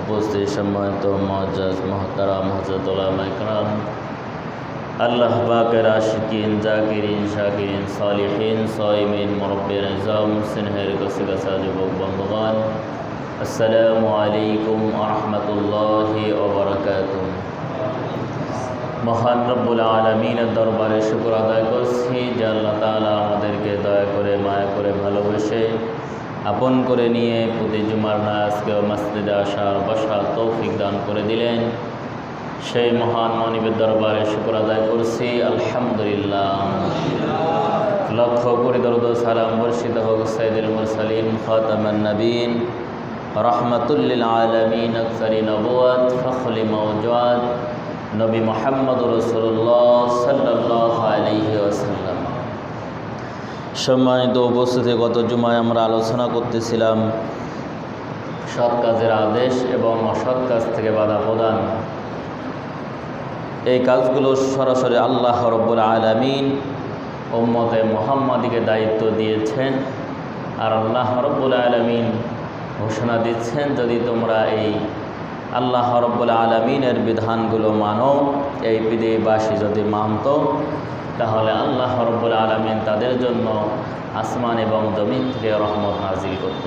উপস্থিত সম্মানিত মজাজ মহতারাম হজরত ইকরাম আল্লাহ পাকের আশিকিন জাকিরিন শাকিরিন সালিহিন সাইমিন মুরব্বির নিজাম সিনহের কাছে কাছে যুবক বন্ধুগণ আসসালামু আলাইকুম আহমতুল্লাহি ওবরাকাতুহ মহান রব্বুল আলমিনের দরবারে শুক্র আদায় করছি যে আল্লাহ তালা আমাদেরকে দয়া করে, মায়া করে ভালোবেসে আপন করে নিয়ে প্রতি জুমার না আজকেও মসজিদে আসার বসার তৌফিক দান করে দিলেন। সেই মহান মনিবের দরবারে শুক্র আদায় করছি। আলহামদুলিল্লাহ। লক্ষ কোটি দরদ সালাম বর্ষিত হোক সাইদুল মুরসালিন, খাতামান নবীন। রহমতুল্লিল আলমিন, আকসরি নবুয়াত ফখলি মৌজাদ নবী মোহাম্মদ রসুল্লাহ সাল্লাহ আলহি সম্মানিত উপস্থিতি, গত জুমায় আমরা আলোচনা করতেছিলাম সৎ কাজের আদেশ এবং অসৎ কাজ থেকে বাধা প্রদান। এই কাজগুলো সরাসরি আল্লাহ রব্বুল আলমিন ওম্মতে মোহাম্মদীকে দায়িত্ব দিয়েছেন আর আল্লাহ রব্বুল আলমিন ঘোষণা দিচ্ছেন, যদি তোমরা এই আল্লাহ রব্বুল আলমিনের বিধানগুলো মানো। এই পৃথিবীবাসী যদি মানত, তাহলে আল্লাহ রব্বুল আলমিন তাদের জন্য আসমান এবং জমিন থেকে রহমত নাজিল করত।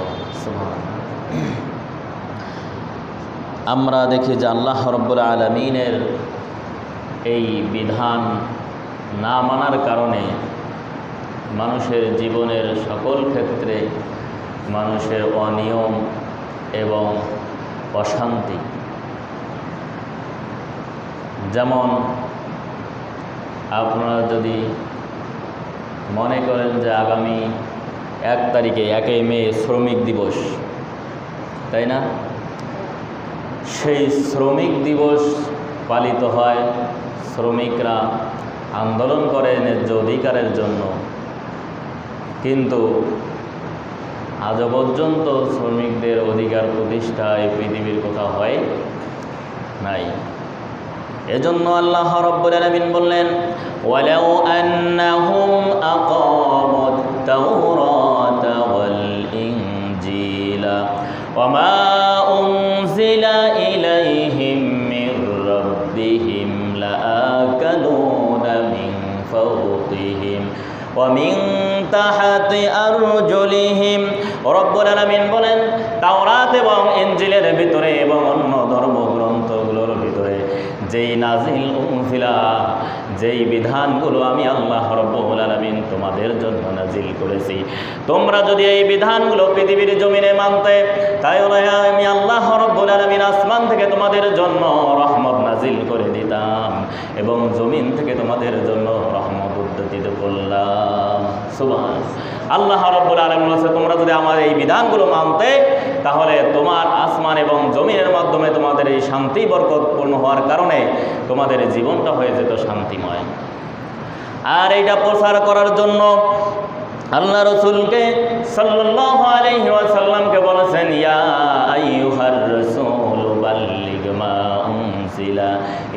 আমরা দেখি যে আল্লাহ রব্বুল আলমিনের এই বিধান না মানার কারণে মানুষের জীবনের সকল ক্ষেত্রে মানুষের অনিয়ম এবং অশান্তি যেমন আপনারা যদি মনে করেন যে আগামী এক তারিখে একই মে শ্রমিক দিবস, তাই না? সেই শ্রমিক দিবস পালিত হয়, শ্রমিকরা আন্দোলন করে ন্যায্য অধিকারের জন্য। কিন্তু আজও পর্যন্ত শ্রমিকদের অধিকার প্রতিষ্ঠা এই পৃথিবীর কোথাও হয় নাই। এজন্য আল্লাহ রব্বুল আলমিন বললেন, ওয়ালাউ আন্নাহুম আকামুত তাওরাত ওয়াল ইনজিলা ওয়ামা উনজিলা ইলাইহিম মির রাব্বিহিম লাআকালুনা মিন ফাওকিহিম ওয়া মিন তাহাতি আরজুলিহিম। রব্বুল আলামিন বলেন, তাওরাত এবং ইনজিলের ভিতরে এবং অন্য ধর্ম ধর্মগ্রন্থগুলোর ভিতরে যেই নাজিল উনফিলা, যেই বিধানগুলো আমি আল্লাহ রব্বুল আলামিন তোমাদের জন্য নাজিল করেছি। তোমরা যদি এই বিধানগুলো পৃথিবীর জমিনে মানতে তাহলে আমি আল্লাহ রব্বুল আলামিন আসমান থেকে তোমাদের জন্য রহমত নাজিল করে দিতাম এবং জমিন থেকে তোমাদের জন্য রহমত উদ্যতিত করলাম। সুবহান আল্লাহ রব্বুল আলম তোমরা যদি আমার এই বিধানগুলো মানতে তাহলে তোমার আসমান এবং জমিনের মাধ্যমে তোমাদের এই শান্তি বরকতপূর্ণ হওয়ার কারণে তোমাদের জীবনটা হয়ে যেত শান্তিময়। আর এইটা প্রচার করার জন্য আল্লাহ রসুলকে সাল্লাল্লাহু আলাইহি বলেছেন, ইয়া আইয়ুহার রাসূল, বাল্লিগ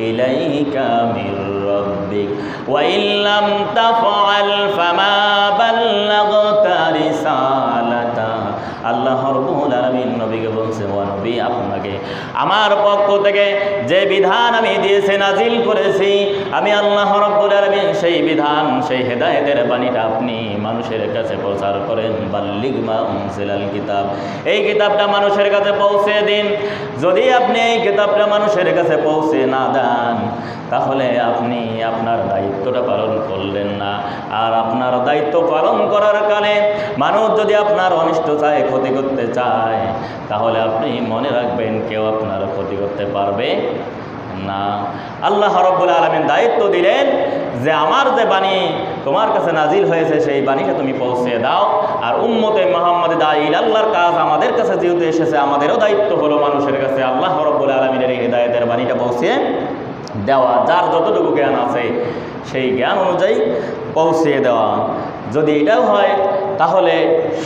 ইলাইকা রিসালাতা আল্লাহ রব্বুল আলামিন নবীকে বলছে, ও নবী আপনাকে আমার পক্ষ থেকে যে বিধান আমি দিয়েছি, নাজিল করেছি, আমি আল্লাহ রব্বুল আলামিন সেই বিধান, সেই হেদায়েতের বাণীটা আপনি মানুষের কাছে প্রচার করেন। বাল্লিগ মা উনজিলাল কিতাব। এই কিতাবটা মানুষের কাছে পৌঁছে দিন। যদি আপনি এই কিতাবটা মানুষের কাছে পৌঁছে না দেন তাহলে আপনি আপনার দায়িত্বটা পালন করলেন না। আর আপনার দায়িত্ব পালন করার কালে মানুষ যদি আপনার অনিষ্ট চায় ক্ষতি করতে চায়, তাহলে আপনি মনে রাখবেন কেউ আপনার ক্ষতি করতে পারবে না। আল্লাহ রব্বুল আলমিন দায়িত্ব দিলেন যে আমার যে বাণী তোমার কাছে নাজিল হয়েছে, সেই বাণীটা তুমি পৌঁছে দাও। আর উম্মতে মোহাম্মদ দাইল আল্লাহর কাজ আমাদের কাছে যেহেতু এসেছে, আমাদেরও দায়িত্ব হলো মানুষের কাছে। আল্লাহ রব্বুল আলমিনের এই হেদায়তের বাণীটা পৌঁছে দেওয়া, যার যতটুকু জ্ঞান আছে, সেই জ্ঞান অনুযায়ী পৌঁছিয়ে দেওয়া। যদি এটাও হয়, তাহলে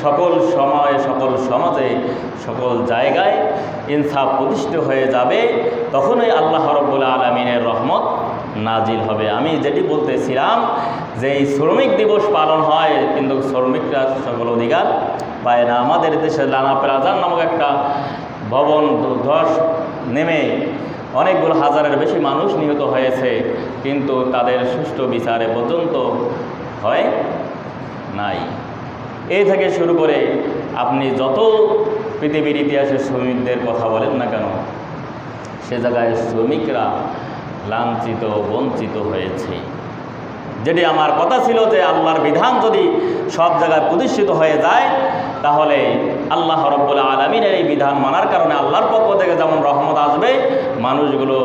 সকল সময়ে, সকল সমাজে, সকল জায়গায় ইনসাফ প্রতিষ্ঠিত হয়ে যাবে। তখনই আল্লাহ রব্বুল আলমিনের রহমত নাজিল হবে। আমি যেটি বলতেছিলাম যে, এই শ্রমিক দিবস পালন হয়, কিন্তু শ্রমিকরা সকল অধিকার পায় না। আমাদের দেশে লানা প্লাজার নামক একটা ভবন ধস নেমে অনেকগুলো হাজারের বেশি মানুষ নিহত হয়েছে, কিন্তু তাদের সুষ্ঠু বিচারে পর্যন্ত হয় নাই। এই থেকে শুরু করে আপনি যত পৃথিবীর ইতিহাসে শ্রমিকদের কথা বলেন না কেন, সে জায়গায় শ্রমিকরা লাঞ্ছিত, বঞ্চিত হয়েছে। যেটি আমার কথা ছিল যে আল্লাহর বিধান যদি সব জায়গায় প্রতিষ্ঠিত হয়ে যায়, তাহলে আল্লাহ রব্বুল আলমিনের এই বিধান মানার কারণে আল্লাহর পক্ষ থেকে যেমন রহমত আসবে মানুষগুলো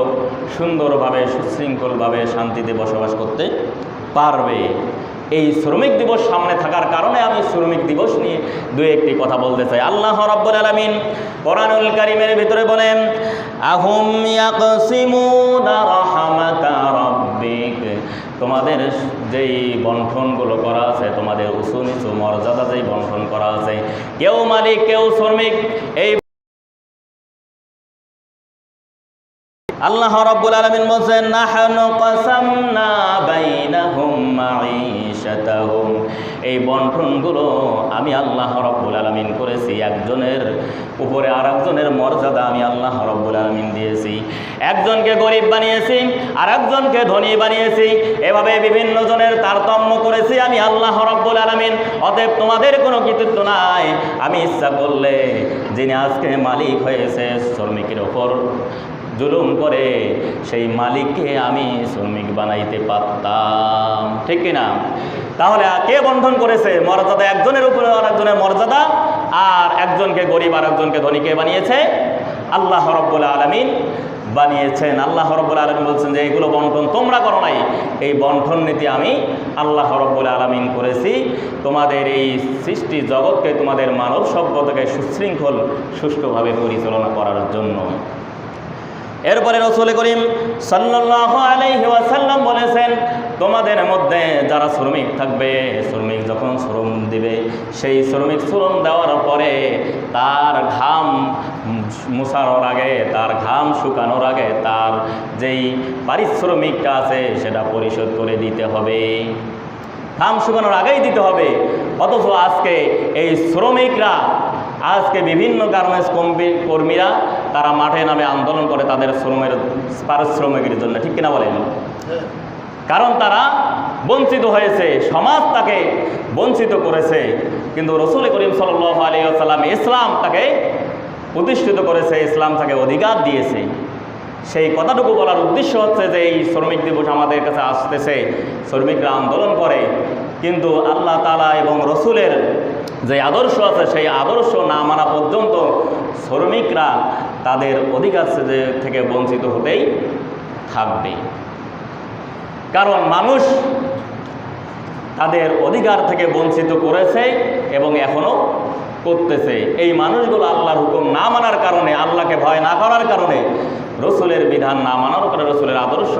সুন্দরভাবে, সুশৃঙ্খলভাবে শান্তিতে বসবাস করতে পারবে। এই শ্রমিক দিবস সামনে থাকার কারণে আমি শ্রমিক দিবস নিয়ে দু একটি কথা বলতে চাই। আল্লাহ রব্বুল আলমিন কোরআনুল কারিমের ভিতরে বলেন, আহুম তোমাদের যেই বন্টনগুলো করা আছে, তোমাদের উঁচু নিচু মর্যাদা যেই বন্টন করা আছে, কেউ মালিক, কেউ শ্রমিক, এই আল্লাহ রাব্বুল আলামিন বলেন নাহনু কাসামনা বাইনাহুম মাঈশাতাহুম। এই বন্টনগুলো আমি আল্লাহ রাব্বুল আলামিন করেছি। একজনের উপরে আরেকজনের মর্যাদা আমি আল্লাহ রাব্বুল আলামিন দিয়েছি। একজনকে গরিব বানিয়েছি আর একজনকে ধনী বানিয়েছি। এভাবে বিভিন্ন জনের তারতম্য করেছি আমি আল্লাহ রাব্বুল আলামিন। অতএব তোমাদের কোনো কৃতিত্ব নাই। আমি ইচ্ছা করলে যিনি আজকে মালিক হয়েছে শ্রমিকের ওপর জুলুম করে সেই মালিককে আমি শ্রমিক বানাইতে পারতাম। ঠিক কিনা তাহলে কে বন্ধন করেছে? মর্যাদা একজনের উপরে আরেকজনের মর্যাদা, আর একজনকে গরিব আর একজনকে ধনীকে বানিয়েছে? আল্লাহ রব্বুল আলমিন বানিয়েছেন। আল্লাহ রব্বুল আলমিন বলছেন যে, এগুলো বন্টন তোমরা করো নাই। এই বন্টন নীতি আমি আল্লাহ রব্বুল আলমিন করেছি। তোমাদের এই সৃষ্টি জগৎকে তোমাদের মানব সভ্যতাকে সুশৃঙ্খল, সুষ্ঠুভাবে পরিচালনা করার জন্য। এরপরে রসুল করিম সাল্লাহ আলাইহি ওয়াসাল্লাম বলেছেন, তোমাদের মধ্যে যারা শ্রমিক থাকবে, শ্রমিক যখন শ্রম দিবে, সেই শ্রমিক শ্রম দেওয়ার পরে তার ঘাম মুছানোর আগে, তার ঘাম শুকানোর আগে, তার যেই পারিশ্রমিকটা আছে, সেটা পরিশোধ করে দিতে হবে। ঘাম শুকানোর আগেই দিতে হবে। অথচ আজকে এই শ্রমিকরা, আজকে বিভিন্ন গার্মেন্টস কর্মীরা তারা মাঠে নামে আন্দোলন করে তাদের শ্রমের, পারিশ্রমিকের জন্য, ঠিক কিনা বলেন? কারণ তারা বঞ্চিত হয়েছে, সমাজ তাকে বঞ্চিত করেছে। কিন্তু রসুল করিম সাল আলী আসাল্লাম ইসলাম তাকে প্রতিষ্ঠিত করেছে, ইসলাম তাকে অধিকার দিয়েছে। সেই কথাটুকু বলার উদ্দেশ্য হচ্ছে যে, এই শ্রমিক দিবস আমাদের কাছে আসতেছে, শ্রমিকরা আন্দোলন করে। কিন্তু আল্লাহ তালা এবং রসুলের যে আদর্শ আছে, সেই আদর্শ না মানা পর্যন্ত শ্রমিকরা তাদের অধিকার থেকে বঞ্চিত হতেই থাকবে। কারণ মানুষ তাদের অধিকার থেকে বঞ্চিত করেছে এবং এখনও করতেছে। এই মানুষগুলো আল্লাহর হুকুম না মানার কারণে, আল্লাহকে ভয় না করার কারণে রসুলের বিধান না মানার কারণে রসুলের আদর্শ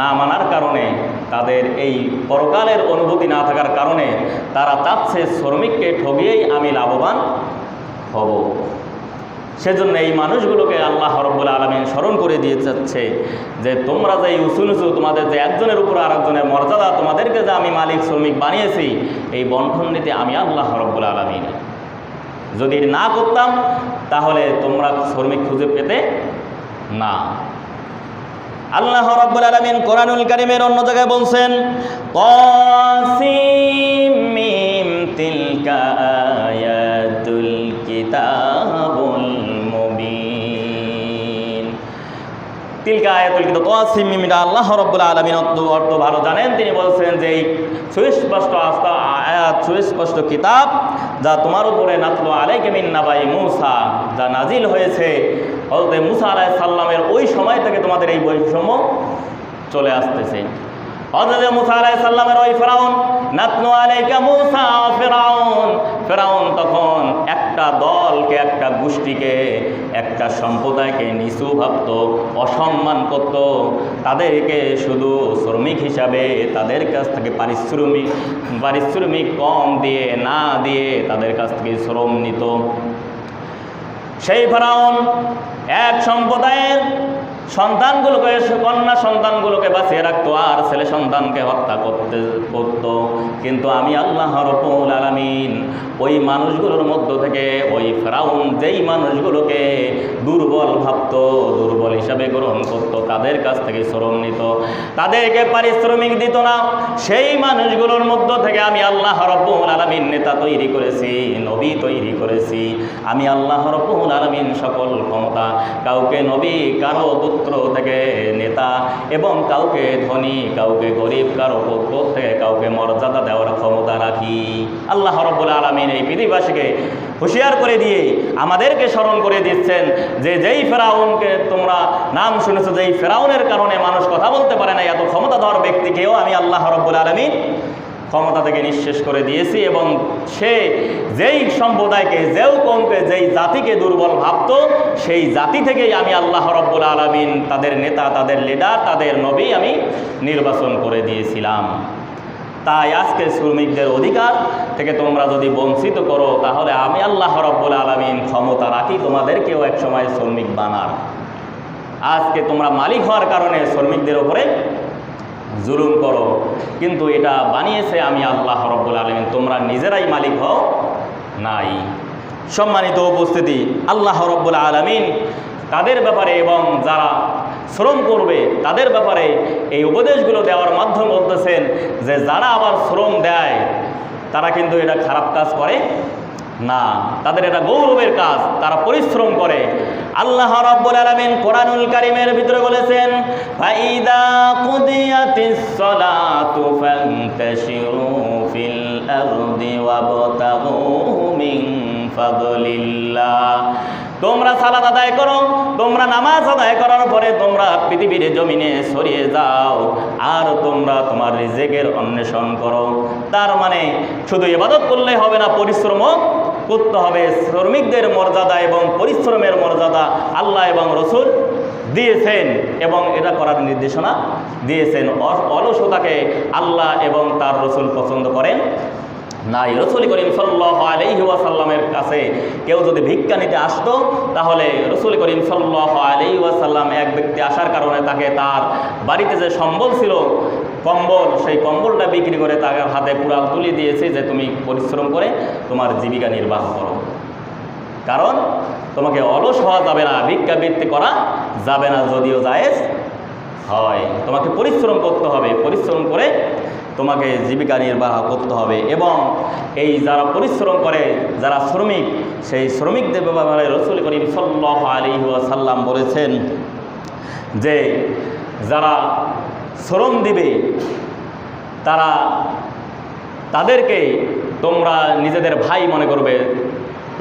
না মানার কারণে, তাদের এই পরকালের অনুভূতি না থাকার কারণে তারা চাচ্ছে শ্রমিককে ঠগিয়েই আমি লাভবান হব। সেজন্য এই মানুষগুলোকে আল্লাহ রব্বুল আলমিন স্মরণ করে দিয়ে যাচ্ছে যে, তোমরা যে উঁচু নিচু তোমাদের যে একজনের উপর আরেকজনের মর্যাদা, তোমাদেরকে যে আমি মালিক, শ্রমিক বানিয়েছি, এই বন্ধন নীতি আমি আল্লাহ রব্বুল আলমিন। যদি না করতাম, তাহলে তোমরা শ্রমিক খুঁজে পেতে না। আল্লাহ রাব্বুল আলামিন কোরআনুল কারীমের অন্য জায়গায় বলছেন, কাসিম মিম তিলকা আয়াতুল কিতাবুল মুবিন। তিলকা আয়াতুল কিতাব, কাসিম মিম আল্লাহ রাব্বুল আলামিন অর্থ ভালো জানেন? তিনি বলছেন যে এই সুস্পষ্ট আস্থা, আয়াত, সুস্পষ্ট কিতাব যা তোমার উপরে নাতলো মিন নাবাই মুসা, যা নাজিল হয়েছে হজরত মুসা আলাহ সাল্লামের ওই সময় থেকে তোমাদের এই বৈষম্য চলে আসতেছে। হজরত মুসা আলাহ সাল্লামের ওই ফেরাউন, নাতনু আলাইকা মুসা ফেরাউন। ফেরাউন তখন একটা দলকে, একটা গোষ্ঠীকে, একটা সম্প্রদায়কে নিচু ভাবত, অসম্মান করত। তাদেরকে শুধু শ্রমিক হিসাবে, তাদের কাছ থেকে পারিশ্রমিক পারিশ্রমিক কম দিয়ে, না দিয়ে তাদের কাছ থেকে শ্রম নিত। সেই ফেরাউন এক সম্প্রদায়ের সন্তানগুলোকে, কন্যা সন্তানগুলোকে বাঁচিয়ে রাখতো, আর ছেলে সন্তানকে হত্যা করতে, করত। কিন্তু আমি আল্লাহ রব্বুল আলামিন ওই মানুষগুলোর মধ্য থেকে, ওই ফেরাউন যেই মানুষগুলোকে দুর্বল ভাবত, দুর্বল হিসাবে গ্রহণ করত, তাদের কাছ থেকে শ্রম নিত। তাদেরকে পারিশ্রমিক দিত না। সেই মানুষগুলোর মধ্য থেকে আমি আল্লাহ রব্বুল আলামিন নেতা তৈরি করেছি, নবী তৈরি করেছি। আমি আল্লাহ রব্বুল আলামিন সকল ক্ষমতা কাউকে নবী, কারও পুত্র থেকে নেতা এবং কাউকে ধনী, কাউকে গরিব, কারও পক্ষ থেকে কাউকে মর্যাদা দেওয়ার ক্ষমতা রাখি। আল্লাহ রব্বুল আলমিন এই পৃথিবীবাসীকে হুঁশিয়ার করে দিয়ে আমাদেরকে স্মরণ করে দিচ্ছেন যে যেই ফেরাউনকে তোমরা নাম শুনেছো, যেই ফেরাউনের কারণে মানুষ কথা বলতে পারে না, এত ক্ষমতাধর ব্যক্তিকেও আমি আল্লাহ রব্বুল আলমিন ক্ষমতা থেকে নিঃশেষ করে দিয়েছি এবং সে যেই সম্প্রদায়কে যেও কমকে, যেই জাতিকে দুর্বল ভাবত, সেই জাতি থেকেই আমি আল্লাহ রব্বুল আলমিন তাদের নেতা, তাদের লিডার তাদের নবী আমি নির্বাচন করে দিয়েছিলাম। তাই আজকে শ্রমিকদের অধিকার থেকে তোমরা যদি বঞ্চিত করো, তাহলে আমি আল্লাহ রব্বুল আলমিন ক্ষমতা রাখি, তোমাদেরকেও একসময় শ্রমিক বানার। আজকে তোমরা মালিক হওয়ার কারণে শ্রমিকদের ওপরে জুলুম করো। কিন্তু এটা বানিয়েছে আমি আল্লাহ রব্বুল আলমিন। তোমরা নিজেরাই মালিক হও নাই। সম্মানিত উপস্থিতি, আল্লাহ রব্বুল আলমিন তাদের ব্যাপারে এবং যারা শ্রম করবে, তাদের ব্যাপারে এই উপদেশগুলো দেওয়ার মাধ্যমে বলতেছেন যে, যারা আবার শ্রম দেয়, তারা কিন্তু এটা খারাপ কাজ করে। না, তাদের এটা গৌরবের কাজ, তারা পরিশ্রম করে। আল্লাহ রাব্বুল আলামিন কোরআনুল কারীমের ভিতরে বলেছেন, ফাইদা কুদিয়াতিস সালাতু ফান্তাশিরু ফিল আরদি ওয়াবতাগু মিন ফাদলিল্লাহ। তোমরা সালাদ আদায় করো, তোমরা নামাজ আদায় করার পরে তোমরা পৃথিবীর জমিনে সরিয়ে যাও, আর তোমরা তোমার রিজেকের অন্বেষণ করো। তার মানে শুধু ইবাদত করলে হবে না, পরিশ্রমও করতে হবে শ্রমিকদের মর্যাদা এবং পরিশ্রমের মর্যাদা আল্লাহ এবং রসুল দিয়েছেন এবং এটা করার নির্দেশনা দিয়েছেন। অলসতাকে আল্লাহ এবং তার রসুল পছন্দ করেন। নাই। রসুল করিম সাল্লাহ আলহি ওয়াসাল্লামের কাছে কেউ যদি ভিক্ষা নিতে আসতো, তাহলে রসুল করিম সাল্লাহ আলহি ওয়াসাল্লাম এক ব্যক্তি আসার কারণে তাকে তার বাড়িতে যে সম্বল ছিল, কম্বল, সেই কম্বলটা বিক্রি করে তার হাতে কুড়াল তুলে দিয়েছে যে তুমি পরিশ্রম করে তোমার জীবিকা নির্বাহ করো। কারণ তোমাকে অলস হওয়া যাবে না ভিক্ষাবৃত্তি করা যাবে না, যদিও জায়েজ হয়। তোমাকে পরিশ্রম করতে হবে। পরিশ্রম করে তোমাকে জীবিকা নির্বাহ করতে হবে এবং এই যারা পরিশ্রম করে, যারা শ্রমিক, সেই শ্রমিকদের ব্যাপারে রসুল করিম সাল্লাহ আলী সাল্লাম বলেছেন যে যারা শ্রম দিবে, তারা তাদেরকে তোমরা নিজেদের ভাই মনে করবে।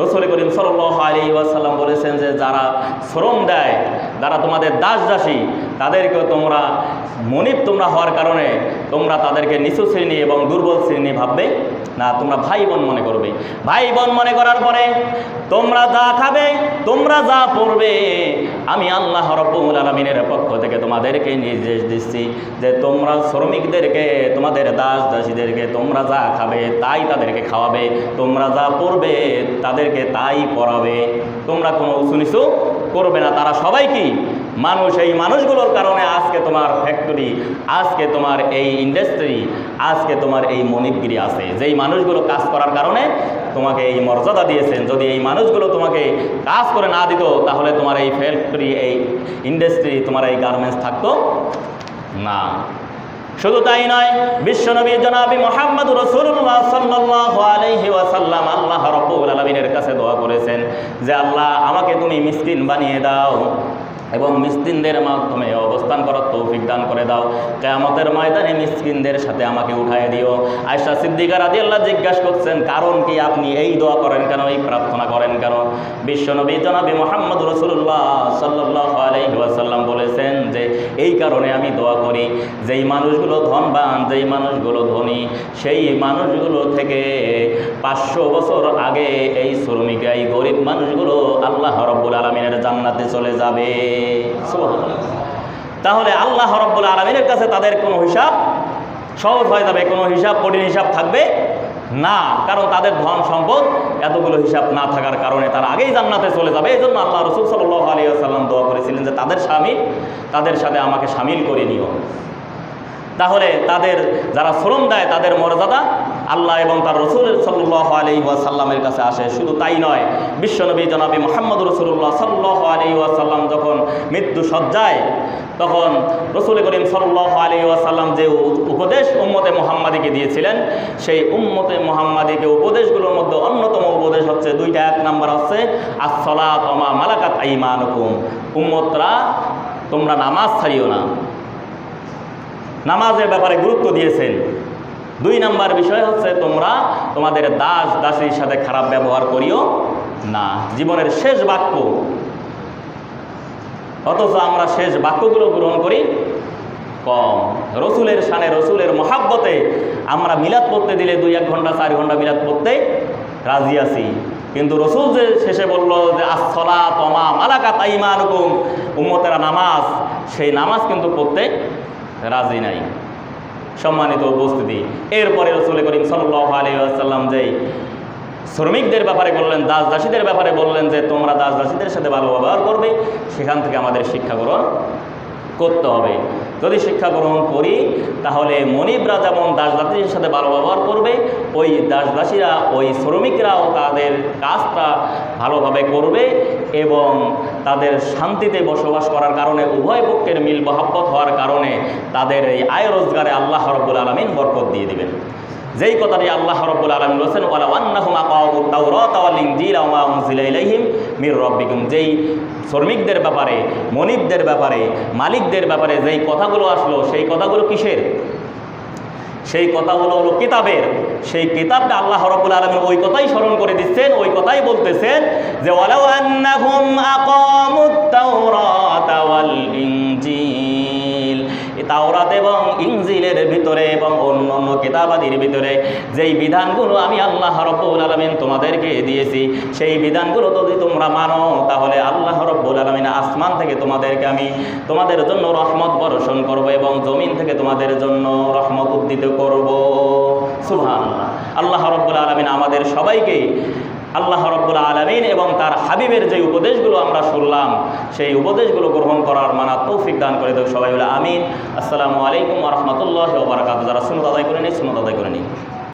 রসুল করিম সাল্লাহ আলী ওয়াসাল্লাম বলেছেন যে যারা শ্রম দেয়, যারা তোমাদের দাস দাসী তাদেরকেও তোমরা মনিব তোমরা হওয়ার কারণে তোমরা তাদেরকে নিচু শ্রেণি এবং দুর্বল শ্রেণি ভাববে না, তোমরা ভাই বোন মনে করবে। ভাই বোন মনে করার পরে তোমরা যা খাবে, তোমরা যা পড়বে, আমি আল্লাহ রব্বুল আলমিনের পক্ষ থেকে তোমাদেরকে নির্দেশ দিচ্ছি যে তোমরা শ্রমিকদেরকে, তোমাদের দাস দাসীদেরকে তোমরা যা খাবে, তাই তাদেরকে খাওয়াবে, তোমরা যা পড়বে তাদেরকে তাই পড়াবে। তোমরা কোনো উঁচু নিচু করবে না। তারা সবাই কি? মানুষ। এই মানুষগুলোর কারণে আজকে তোমার ফ্যাক্টরি আজকে তোমার এই ইন্ডাস্ট্রি আজকে তোমার এই মনিকগিরি আছে। যেই মানুষগুলো কাজ করার কারণে তোমাকে এই মর্যাদা দিয়েছেন। যদি এই মানুষগুলো তোমাকে কাজ করে না দিত, তাহলে তোমার এই ফ্যাক্টরি এই ইন্ডাস্ট্রি তোমার এই গার্মেন্টস থাকতো না। শুধু তাই নয়, বিশ্বনবী জনাবি মোহাম্মদ রসুল্লাহ সাল্লাহ আলহি ওয়াসাল্লাম আল্লাহ রব্বুল আলমিনের কাছে দোয়া করেছেন যে, আল্লাহ, আমাকে তুমি মিসকিন বানিয়ে দাও। এবং মিসকিনদের মাধ্যমে অবস্থান করার তৌফিক দান করে দাও। কেয়ামতের ময়দানে মিসকিনদের সাথে আমাকে উঠায় দিও। আয়সা সিদ্দিকার আদি আল্লাহ জিজ্ঞাসা করছেন, কারণ কি আপনি এই দোয়া করেন কেন, এই প্রার্থনা করেন কেন? বিশ্বনবী জনাবি মোহাম্মদ রসুল্লাহ সাল্লাহ আলহিহাসাল্লাম বলেছেন যে, এই কারণে আমি দোয়া করি, যেই মানুষগুলো ধনবান, যেই মানুষগুলো ধনী, সেই মানুষগুলো থেকে পাঁচশো বছর আগে এই শ্রমিক, এই গরিব মানুষগুলো আল্লাহ রব্বুল আলমিনের জান্নাতে চলে যাবে। তাহলে আল্লাহ রব্বুল আলমিনের কাছে তাদের কোনো হিসাব সহজ হয়ে যাবে, কোনো হিসাব কঠিন হিসাব থাকবে না। কারণ তাদের ধন সম্পদ এতগুলো হিসাব না থাকার কারণে তারা আগেই জান্নাতে চলে যাবে। এই জন্য আল্লাহ রসুল সাল্লাহ আলী আসাল্লাম দোয়া করেছিলেন যে তাদের স্বামী, তাদের সাথে আমাকে সামিল করে নিও। তাহলে তাদের যারা শ্রম দেয় তাদের মর্যাদা আল্লাহ এবং তার রসুল সাল্লাহ আলী ওয়াসাল্লামের কাছে আসে। শুধু তাই নয়, বিশ্বনবী জনাবি মোহাম্মদ রসুল্লাহ সাল্লাহ আলী ওয়াসাল্লাম যখন মৃত্যু সজ্জায়, তখন রসুল করিম সাল্লাহ আলী ওয়াসাল্লাম যে উপদেশ উম্মতে মোহাম্মদীকে দিয়েছিলেন, সেই উম্মতে মোহাম্মদীকে উপদেশগুলোর মধ্যে অন্যতম উপদেশ হচ্ছে, দুইটা এক নাম্বার হচ্ছে আসলা তমা মালাকাত আইমানুকুম। উম্মতরা, তোমরা নামাজ ছাড়িও না। নামাজের ব্যাপারে গুরুত্ব দিয়েছেন। দুই নাম্বার বিষয় হচ্ছে তোমরা তোমাদের দাস দাসীর সাথে খারাপ ব্যবহার করিও না। জীবনের শেষ বাক্য। অথচ আমরা শেষ বাক্যগুলো গ্রহণ করি কম। রসুলের সানে রসুলের মহাব্বতে আমরা মিলাদ পড়তে দিলে দুই, এক ঘণ্টা, চার ঘণ্টা মিলাদ পড়তে রাজি আছি। কিন্তু রসুল যে শেষে বলল যে আসলা তমা মালাকা তাইমানুকুম উম্মতেরা নামাজ, সেই নামাজ কিন্তু পড়তে রাজি নাই। সম্মানিত উপস্থিতি। এরপরে রসুল করিম সাল্লাহ আলী আসাল্লাম যেই শ্রমিকদের ব্যাপারে বললেন দাস দাসীদের ব্যাপারে বললেন যে, তোমরা দাস দাসীদের সাথে ভালো ব্যবহার করবে, সেখান থেকে আমাদের শিক্ষা গ্রহণ করতে হবে। যদি শিক্ষা গ্রহণ করি, তাহলে মনিবরা যেমন দাস দাসীর সাথে ভালো ব্যবহার করবে, ওই দাস দাসীরা ওই শ্রমিকরাও তাদের কাজটা ভালোভাবে করবে এবং তাদের শান্তিতে বসবাস করার কারণে, উভয় পক্ষের মিল মহাব্বত হওয়ার কারণে তাদের এই আয় রোজগারে আল্লাহ রব্বুল আলমিন বরকত দিয়ে দিবেন। যেই কথাটি আল্লাহ রব্বুল আলমিন বলছেন ওয়ালা আন্নাহুম ওয়া মা মির রাব্বিকুম। যেই শ্রমিকদের ব্যাপারে, মনিবদের ব্যাপারে, মালিকদের ব্যাপারে যেই কথাগুলো আসলো, সেই কথাগুলো কিসের? সেই কথাগুলো হলো কিতাবের। সেই কিতাবটা আল্লাহ রব্বুল আলমিন ওই কথাই স্মরণ করে দিচ্ছেন, ওই কথাই বলতেছেন যে, ওয়ালাউ আন্নাহুম আকামুত তাওরাতা ইনজিল। তাওরাত এবং ইনজিলের ভিতরে এবং অন্য অন্য কিতাবাদির ভিতরে, যেই বিধানগুলো আমি আল্লাহ রব্বুল আলমিন তোমাদেরকে দিয়েছি, সেই বিধানগুলো যদি তোমরা মানো, তাহলে আল্লাহ রব্বুল আলমিন আসমান থেকে তোমাদেরকে আমি তোমাদের জন্য রহমত বর্ষণ করব এবং জমিন থেকে তোমাদের জন্য রহমত উদ্দিত করব। সুহান আল্লাহ রব্বুল আলমিন আমাদের সবাইকে আল্লাহ রব্বুল আলমিন এবং তার হাবিবের যে উপদেশগুলো আমরা শুনলাম, সেই উপদেশগুলো গ্রহণ করার মানা তৌফিক দান করে দেব সবাই বলে আমিন। আসসালামু আলাইকুম রহমতুল্লাহ ওবরাকাত যারা সুনত আদায় করে নিই সুনত আদায় করে নিই